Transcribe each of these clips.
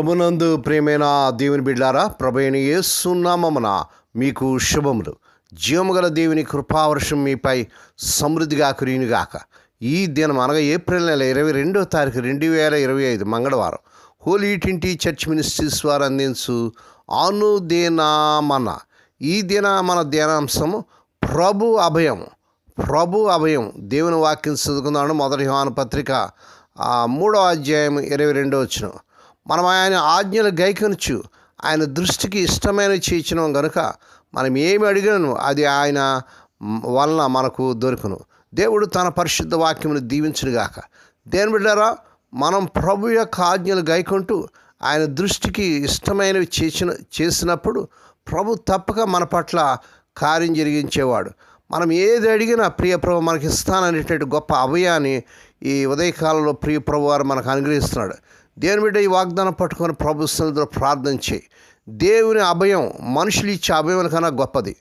ప్రభునందు ప్రేమైన దేవుని బిడ్డారా ప్రభైన సున్నామమున మీకు శుభములు. జీవముగల దేవుని కృపావర్షం మీపై సమృద్ధిగా కురియునుగాక. ఈ దినం అనగా ఏప్రిల్ నెల ఇరవై రెండో తారీఖు రెండు వేల ఇరవై ఐదు మంగళవారం. హోలీ ట్వంటీ చర్చ్ మినిస్ట్రీస్ వారు అందించు అనుదేనామన. ఈ దిన మన ధ్యానాంశము ప్రభు అభయం ప్రభు అభయం దేవుని వాక్యం చదువుకుందాము మొదటి యోహాను పత్రిక ఆ, మూడో అధ్యాయం ఇరవై రెండో వచ్చిన మనం ఆయన ఆజ్ఞలు గైకొనచ్చు ఆయన దృష్టికి ఇష్టమైన చేసినాం కనుక మనం ఏమి అడిగినను అది ఆయన వలన మనకు దొరుకును. దేవుడు తన పరిశుద్ధ వాక్యమును దీవించునుగాక. దేని బిడ్డారా మనం ప్రభు యొక్క ఆజ్ఞలు గైకుంటూ ఆయన దృష్టికి ఇష్టమైనవి చేసిన చేసినప్పుడు ప్రభు తప్పక మన పట్ల కార్యం జరిగించేవాడు. మనం ఏది అడిగినా ప్రియ ప్రభు మనకి ఇస్తాననేటువంటి గొప్ప అభయాన్ని ఈ ఉదయకాలంలో ప్రియ ప్రభు వారు మనకు అనుగ్రహిస్తున్నాడు. దేవుని బిడ్డ ఈ వాగ్దానం పట్టుకొని ప్రభు సన్నిధిలో ప్రార్థన చేయి. దేవుని అభయం మనుషులు ఇచ్చే అభయం కన్నా గొప్పది.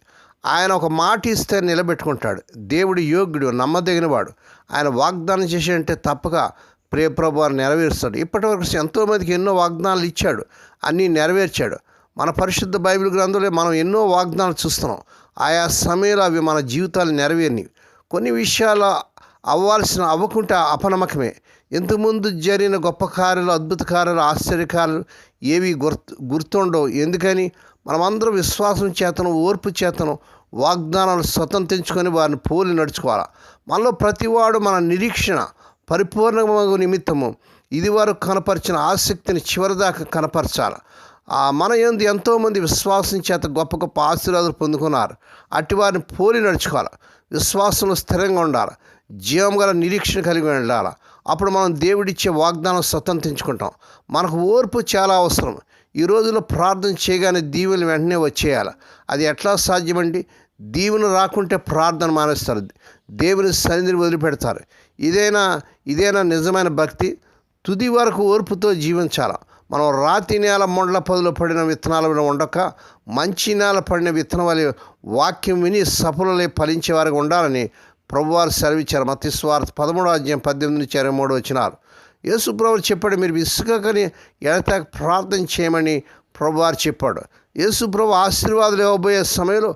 ఆయన ఒక మాట ఇస్తే నిలబెట్టుకుంటాడు. దేవుడు యోగ్యుడు నమ్మదగినవాడు. ఆయన వాగ్దానం చేసేంటే తప్పక ప్రియ వారు నెరవేరుస్తాడు. ఇప్పటివరకు ఎంతోమందికి ఎన్నో వాగ్దానాలు ఇచ్చాడు. అన్నీ నెరవేర్చాడు. మన పరిశుద్ధ బైబిల్ గ్రంథంలో మనం ఎన్నో వాగ్దానాలు చూస్తున్నాం. ఆయా సమయంలో అవి మన జీవితాలు నెరవేరినవి. కొన్ని విషయాలు అవ్వాల్సిన అవ్వకుంటే అపనమ్మకమే. ఇంతకుముందు జరిగిన గొప్ప కార్యాలు అద్భుత కార్యాలు ఆశ్చర్యకారాలు ఏవి గుర్తు గుర్తుండవు. ఎందుకని? మనమందరం విశ్వాసం చేతను ఓర్పు చేతను వాగ్దానాలు స్వతంత్రించుకొని వారిని పోలి నడుచుకోవాలి? మనలో ప్రతివాడు మన నిరీక్షణ పరిపూర్ణమగు నిమిత్తము ఇది వరకు కనపరిచిన ఆసక్తిని చివరిదాకా కనపరచాలి. ఆ మన ఎందు ఎంతోమంది విశ్వాసం చేత గొప్ప గొప్ప ఆశీర్వాదాలు పొందుకున్నారు. అట్టి వారిని పోలి నడుచుకోవాలి? విశ్వాసంలో స్థిరంగా ఉండాలి? జీవం గల నిరీక్షణ కలిగి ఉండాలి? అప్పుడు మనం దేవుడిచ్చే వాగ్దానం స్వతంత్రించుకుంటాం. మనకు ఓర్పు చాలా అవసరం. ఈ రోజుల్లో ప్రార్థన చేయగానే దీవెలు వెంటనే వచ్చేయాలి. అది ఎట్లా సాధ్యమండి? దీవెన రాకుంటే ప్రార్థన మానేస్తారు. దేవుని సన్నిధిని వదిలిపెడతారు. ఇదేనా ఇదేనా నిజమైన భక్తి? తుది వరకు ఓర్పుతో జీవించాలి? మనం రాతి నేల మొండల పదులు పడిన విత్తనాలు ఉండక మంచి నేల పడిన విత్తనం వాక్యం విని సఫలలే ఫలించే వారికి ఉండాలని ప్రభువారు సెలవిచ్చారు. మతిస్వార్థ పదమూడో అధ్యాయం పద్దెనిమిది నుంచి ఇరవై మూడు వచ్చినారు. యేసు ప్రభు చెప్పాడు మీరు విసుకని ఎడతాక ప్రార్థన చేయమని ప్రభువారు చెప్పాడు. యేసు ప్రభు ఆశీర్వాదాలు ఇవ్వబోయే సమయంలో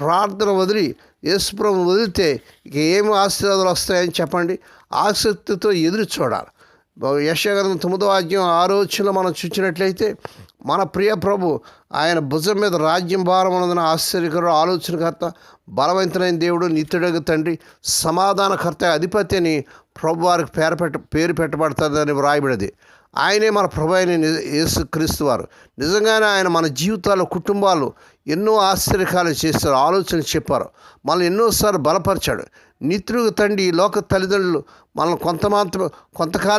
ప్రార్థన వదిలి యేసు ప్రభు వదిలితే ఇక ఏమి ఆశీర్వాదాలు వస్తాయని చెప్పండి? ఆసక్తితో ఎదురు చూడాలి. యశగ్రంథం తొమ్మిదో అధ్యాయం ఆలోచనలో మనం చూసినట్లయితే మన ప్రియ ప్రభు ఆయన భుజం మీద రాజ్యం భారం ఉన్నదని ఆశ్చర్యకరుడు ఆలోచనకర్త బలవంతులైన దేవుడు నిత్యుడగు తండ్రి సమాధానకర్త అధిపతి అని ప్రభు వారికి పేరు పెట్ట పేరు పెట్టబడుతుందని వ్రాయబడింది. ఆయనే మన ప్రభు అయిన యేసు క్రీస్తు వారు. నిజంగానే ఆయన మన జీవితాల్లో కుటుంబాలు ఎన్నో ఆశ్చర్యకాలు చేస్తారు ఆలోచన చెప్పారు. మనల్ని ఎన్నోసార్లు బలపరిచాడు. నిత్రుగు తండ్రి ఈ లోక తల్లిదండ్రులు మనల్ని కొంత మాత్రం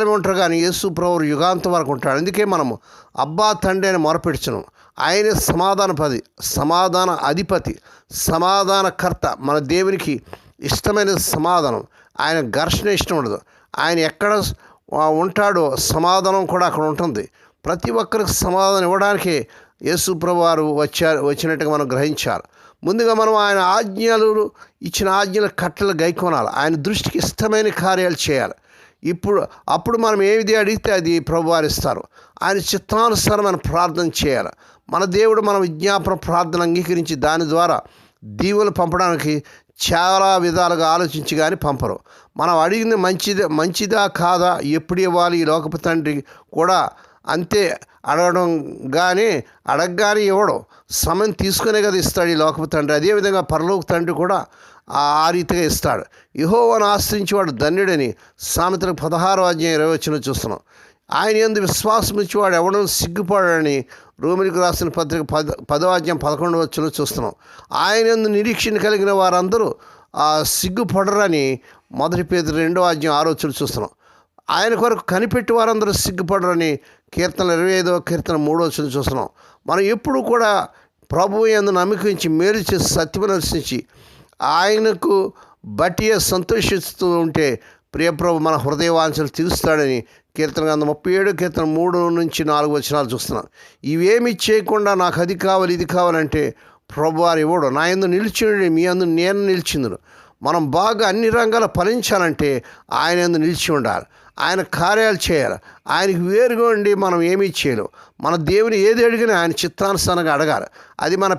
ఉంటారు కానీ యేసు ప్రభు యుగాంతం వరకు ఉంటాడు అందుకే మనము అబ్బా తండ్రి అని మొరపెడుచున్నాం. ఆయనే సమాధాన పది సమాధాన అధిపతి సమాధానకర్త మన దేవునికి ఇష్టమైన సమాధానం. ఆయన ఘర్షణ ఇష్టం ఉండదు. ఆయన ఎక్కడ ఉంటాడో సమాధానం కూడా అక్కడ ఉంటుంది. ప్రతి ఒక్కరికి సమాధానం ఇవ్వడానికి యేసుప్రభు వారు వచ్చారు వచ్చినట్టుగా మనం గ్రహించాలి. ముందుగా మనం ఆయన ఆజ్ఞలు ఇచ్చిన ఆజ్ఞల కట్టలు గైకొనాలి. ఆయన దృష్టికి ఇష్టమైన కార్యాలు చేయాలి. ఇప్పుడు అప్పుడు మనం ఏది అడిగితే అది ప్రభువారు ఇస్తారు. ఆయన చిత్తానుసారం మనం ప్రార్థన చేయాలి. మన దేవుడు మన విజ్ఞాపన ప్రార్థన అంగీకరించి దాని ద్వారా దీవులు పంపడానికి చాలా విధాలుగా ఆలోచించి కానీ పంపరు. మనం అడిగింది మంచిది మంచిదా కాదా? ఎప్పుడు ఇవ్వాలి? ఈ లోకపు తండ్రి కూడా అంతే అడగడం కానీ అడగగానే ఇవ్వడం. సమయం తీసుకునే కదా ఇస్తాడు ఈ లోకపు తండ్రి. అదేవిధంగా పరలోక తండ్రి కూడా ఆ ఆ రీతిగా ఇస్తాడు. యహోవను ఆశ్రయించేవాడు ధన్యుడని సామెతలకు పదహారు అధ్యాయం ఇరవై వచ్చిన చూస్తున్నాం. ఆయన ఎందు విశ్వాసం ఇచ్చేవాడు ఎవడో సిగ్గుపడని రోమిలికి రాసిన పత్రిక పద పదవాద్యం పదకొండవ పదకొండు చూస్తున్నాం. ఆయన ఎందు నిరీక్షణ కలిగిన వారందరూ ఆ సిగ్గుపడరని మొదటి పేద రెండో అధ్యాయం ఆలోచన చూస్తున్నాం. ఆయన కొరకు కనిపెట్టి వారందరూ సిగ్గుపడరని కీర్తన ఇరవై ఐదో కీర్తన మూడో వచ్చిన చూస్తున్నాం. మనం ఎప్పుడు కూడా ప్రభువు ఎందు నమ్మకించి మేలు చేసి సత్యమనర్శించి ఆయనకు బట్టి సంతోషిస్తూ ఉంటే ప్రియప్రభు మన హృదయవాంఛలు తీరుస్తాడని కీర్తన గ్రంథం ముప్పై ఏడు కీర్తన మూడు నుంచి నాలుగు వచనాలు చూస్తున్నాం. ఇవేమి చేయకుండా నాకు అది కావాలి ఇది కావాలంటే ప్రభు వారు ఇవ్వడు నా ఎందు నిలిచిండు మీ అందు నేను నిలిచిందును మనం బాగా అన్ని రంగాల ఫలించాలంటే ఆయన ఎందు నిలిచి ఉండాలి. ఆయన కార్యాలు చేయాలి. ఆయనకి వేరుగా ఉండి మనం ఏమీ చేయలేం. మన దేవుని ఏది అడిగినా ఆయన చిత్తానుసారంగా అడగాలి. అది మన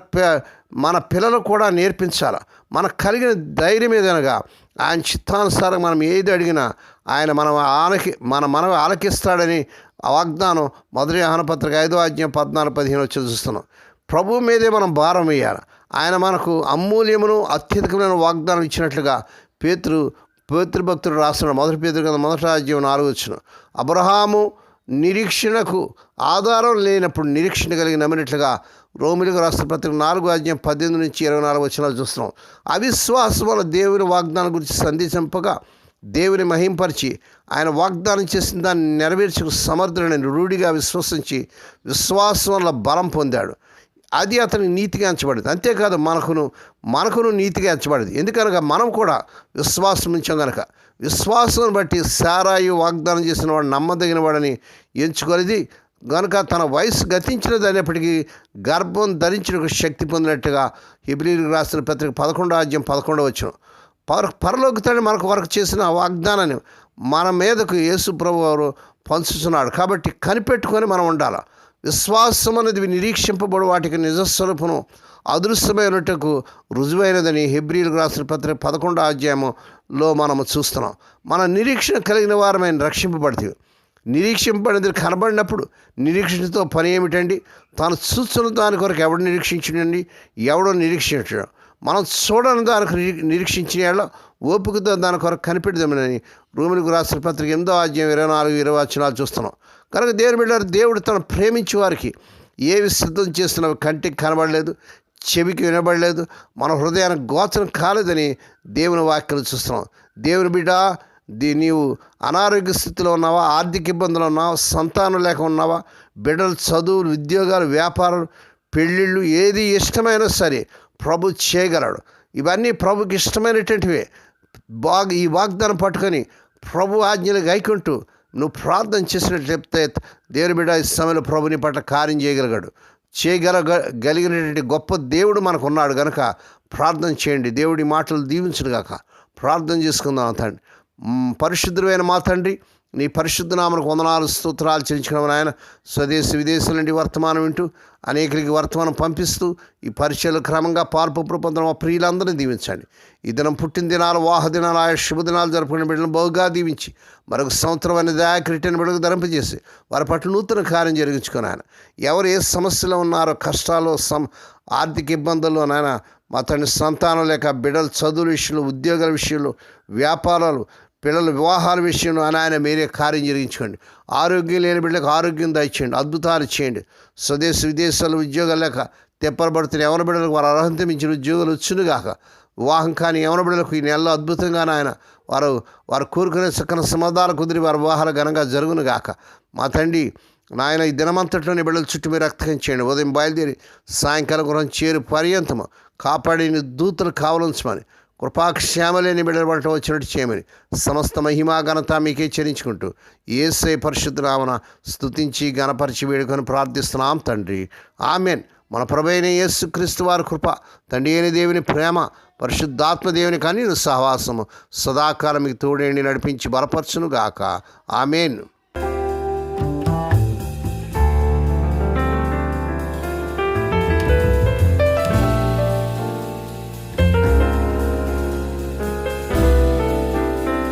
మన పిల్లలు కూడా నేర్పించాలి. మనకు కలిగిన ధైర్యం ఏదనగా ఆయన చిత్తానుసారం మనం ఏది అడిగినా ఆయన మనం ఆలకి మన మనం ఆలకిస్తాడని ఆ వాగ్దానం మొదటి ఆనపత్రిక ఐదో అధ్యాయం పద్నాలుగు పదిహేను వచ్చి చూస్తున్నాం. ప్రభు మీదే మనం భారం వేయాలి. ఆయన మనకు అమూల్యమును అత్యధికమైన వాగ్దానం ఇచ్చినట్లుగా పేతురు పేతృభక్తుడు రాస్తున్నాడు. మొదటి పేతురు కదా మొదటి రాజ్యం నాలుగు వచ్చిన. అబ్రహాము నిరీక్షణకు ఆధారం లేనప్పుడు నిరీక్షణ కలిగి నమ్మినట్లుగా రోమిలకు రాష్ట్ర పత్రిక నాలుగు అధ్యాయం పద్దెనిమిది నుంచి ఇరవై నాలుగు వచ్చినాలు చూస్తున్నాం. అవిశ్వాసం వల్ల దేవుని వాగ్దానం గురించి సందేశింపగా దేవుని మహింపరిచి ఆయన వాగ్దానం చేసిన దాన్ని నెరవేర్చుకు సమర్థుడని రూఢిగా విశ్వసించి విశ్వాసం వల్ల బలం పొందాడు. అది అతనికి నీతిగా ఎంచబడింది. అంతేకాదు మనకును మనకును నీతిగా ఎంచబడింది. ఎందుకనగా మనం కూడా విశ్వాసం ఉంచాం కనుక విశ్వాసం బట్టి సారాయి వాగ్దానం చేసిన వాడు నమ్మదగిన వాడని ఎంచుకొనిది. గనుక తన వయసు గతించినది అనేప్పటికీ గర్భం ధరించిన శక్తి పొందినట్టుగా హిబ్రిలకు రాసిన పత్రిక పదకొండో అధ్యాయం పదకొండో వచ్చిన పర పరలోకితాన్ని మనకు వరకు చేసిన వాగ్దానాన్ని మన మీదకు యేసు ప్రభు వారు పంచుతున్నాడు కాబట్టి కనిపెట్టుకొని మనం ఉండాలి. విశ్వాసం అనేది నిరీక్షింపబడు వాటికి నిజస్వరూపను అదృశ్యమైనట్టుకు రుజువైనదని హెబ్రిలకు రాసిన పత్రిక పదకొండో అధ్యాయంలో మనము చూస్తున్నాం. మన నిరీక్షణ కలిగిన వారమైన రక్షింపబడతాయి నిరీక్షింపబడినది కనబడినప్పుడు నిరీక్షణతో పని ఏమిటండి? తాను చూస్తున్న దాని కొరకు ఎవడు నిరీక్షించడండి? ఎవడో నిరీక్షించడం? మనం చూడని దానికి నిరీక్షించిన వాళ్ళ ఓపికతో దాని కొరకు కనిపెడదామని రూములకు రాసిన పత్రిక ఎనిమిదో అధ్యాయం ఇరవై నాలుగు ఇరవై వచనాలు చూస్తున్నాం. కనుక దేవుని బిడ్డారు దేవుడు తను ప్రేమించే వారికి ఏవి సిద్ధం చేస్తున్నవి కంటికి కనబడలేదు చెవికి వినబడలేదు మన హృదయానికి గోచరం కాలేదని దేవుని వాక్యం చూస్తున్నాం. దేవుని బిడ్డ దీ నీవు అనారోగ్య స్థితిలో ఉన్నావా ఆర్థిక ఇబ్బందులు ఉన్నావా సంతానం లేక ఉన్నావా బిడ్డలు చదువులు ఉద్యోగాలు వ్యాపారాలు పెళ్ళిళ్ళు ఏది ఇష్టమైనా సరే ప్రభు చేయగలడు. ఇవన్నీ ప్రభుకి ఇష్టమైనటువంటివే. బాగ్ ఈ వాగ్దానం పట్టుకొని ప్రభు ఆజ్ఞలు గైకుంటూ నువ్వు ప్రార్థన చేసినట్టు చెప్తే దేవుని బిడ్డ ఈ సమయంలో ప్రభుని పట్ల కార్యం చేయగలిగాడు. చేయగల గలిగినటువంటి గొప్ప దేవుడు మనకు ఉన్నాడు కనుక ప్రార్థన చేయండి. దేవుడి మాటలు దీవించును గాక ప్రార్థన చేసుకుందాం తండ్రి. పరిశుద్ధమైన పరిశుద్ధుడైన మా తండ్రి నీ పరిశుద్ధనామకు వందనాలు స్తోత్రాలు చెల్లించడం ఆయన స్వదేశ విదేశాల నుండి వర్తమానం వింటూ అనేకులకి వర్తమానం పంపిస్తూ ఈ పరిచయలు క్రమంగా పాల్పు పొందడం మా ప్రియులందరినీ దీవించండి. ఈ దినం పుట్టిన దినాలు వాహ దినాలు ఆయా శుభదినాలు జరుపుకునే బిడ్డలను బహుగా దీవించి మరొక సంవత్సరం అనే దయాక్రిటని బిడ్డకు ధరింపజేసి వారి పట్ల నూతన కార్యం జరిగించుకుని ఆయన ఎవరు ఏ సమస్యలో ఉన్నారో కష్టాలు సం ఆర్థిక ఇబ్బందులు నాయన మా తండ్రి సంతానం లేక బిడ్డల చదువుల విషయంలో ఉద్యోగాల విషయంలో వ్యాపారాలు పిల్లల వివాహాల విషయంలో ఆయన మీరే కార్యం జరిగించుకోండి. ఆరోగ్యం లేని బిడ్డలకు ఆరోగ్యం దయచేయండి. అద్భుతాలు చేయండి. స్వదేశ విదేశాలు ఉద్యోగాలు లేక తెప్పరబడుతున్న ఎవరి బిడ్డలకు వారు అర్హత మించిన ఉద్యోగాలు వచ్చునుగాక. వివాహం కానీ ఎవరి బిడ్డలకు ఈ నెలలో అద్భుతంగా ఆయన వారు వారు కోరుకునే చక్కని సమాధాలు కుదిరి వారి వివాహాలు ఘనంగా జరుగునుగాక. మా తండ్రి నాయన ఈ దినమంతట్లోని బిడ్డల చుట్టూ మీరు రక్తం చేయండి. ఉదయం బయలుదేరి సాయంకాలం గురం చేరు పర్యంతము. కాపాడిన దూతలు కావలించమని కృపాక్షేమలేని బిడబడటం వచ్చినట్టు చేయమని సమస్త మహిమా ఘనత మీకే చెల్లించుకుంటూ ఏసై పరిశుద్ధ నామన స్తుతించి గణపరిచి వేడుకొని ప్రార్థిస్తున్నాం తండ్రి. ఆమెన్. మన ప్రభైన యేసుక్రీస్తు వారి కృప తండ్రి అయిన దేవుని ప్రేమ పరిశుద్ధాత్మ దేవుని కానీ సహవాసము సదాకాలం మీకు తోడేండి నడిపించి బలపరచును గాక ఆమెన్.